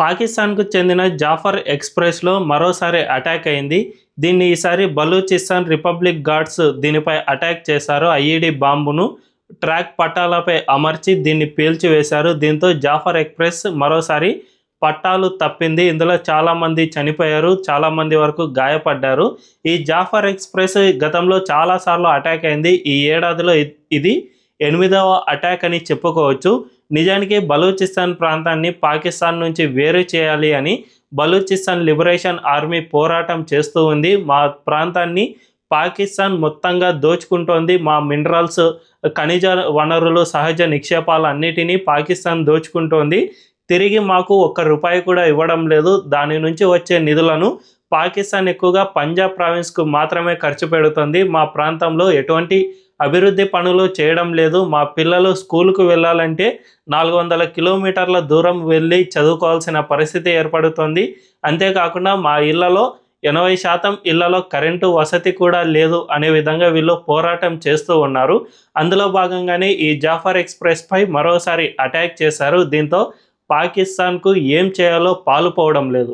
పాకిస్తాన్కు చెందిన జాఫర్ ఎక్స్ప్రెస్లో మరోసారి అటాక్ అయింది. దీన్ని ఈసారి బలూచిస్తాన్ రిపబ్లిక్ గార్డ్స్ దీనిపై అటాక్ చేశారు. ఐఈడి బాంబును ట్రాక్ పట్టాలపై అమర్చి దీన్ని పీల్చివేశారు. దీంతో జాఫర్ ఎక్స్ప్రెస్ మరోసారి పట్టాలు తప్పింది. ఇందులో చాలామంది చనిపోయారు. చాలామంది వరకు గాయపడ్డారు. ఈ జాఫర్ ఎక్స్ప్రెస్ గతంలో చాలాసార్లు అటాక్ అయింది. ఈ ఏడాదిలో ఇది ఎనిమిదవ అటాక్ అని చెప్పుకోవచ్చు. నిజానికి బలూచిస్తాన్ ప్రాంతాన్ని పాకిస్తాన్ నుంచి వేరు చేయాలి అని బలూచిస్తాన్ లిబరేషన్ ఆర్మీ పోరాటం చేస్తూ ఉంది. మా ప్రాంతాన్ని పాకిస్తాన్ మొత్తంగా దోచుకుంటోంది. మా మినరల్స్ ఖనిజ వనరులు సహజ నిక్షేపాలు అన్నిటినీ పాకిస్తాన్ దోచుకుంటోంది. తిరిగి మాకు ఒక్క రూపాయి కూడా ఇవ్వడం లేదు. దాని నుంచి వచ్చే నిధులను పాకిస్తాన్ ఎక్కువగా పంజాబ్ ప్రావిన్స్కు మాత్రమే ఖర్చు పెడుతుంది. మా ప్రాంతంలో ఎటువంటి అభివృద్ధి పనులు చేయడం లేదు. మా పిల్లలు స్కూల్కు వెళ్ళాలంటే నాలుగు వందల కిలోమీటర్ల దూరం వెళ్ళి చదువుకోవాల్సిన పరిస్థితి ఏర్పడుతుంది. అంతేకాకుండా మా ఇళ్ళలో ఎనభై శాతం ఇళ్ళలో కరెంటు వసతి కూడా లేదు అనే విధంగా వీళ్ళు పోరాటం చేస్తూ ఉన్నారు. అందులో భాగంగానే ఈ జాఫర్ ఎక్స్ప్రెస్పై మరోసారి అటాక్ చేశారు. దీంతో పాకిస్తాన్కు ఏం చేయాలో పాలుపోవడం లేదు.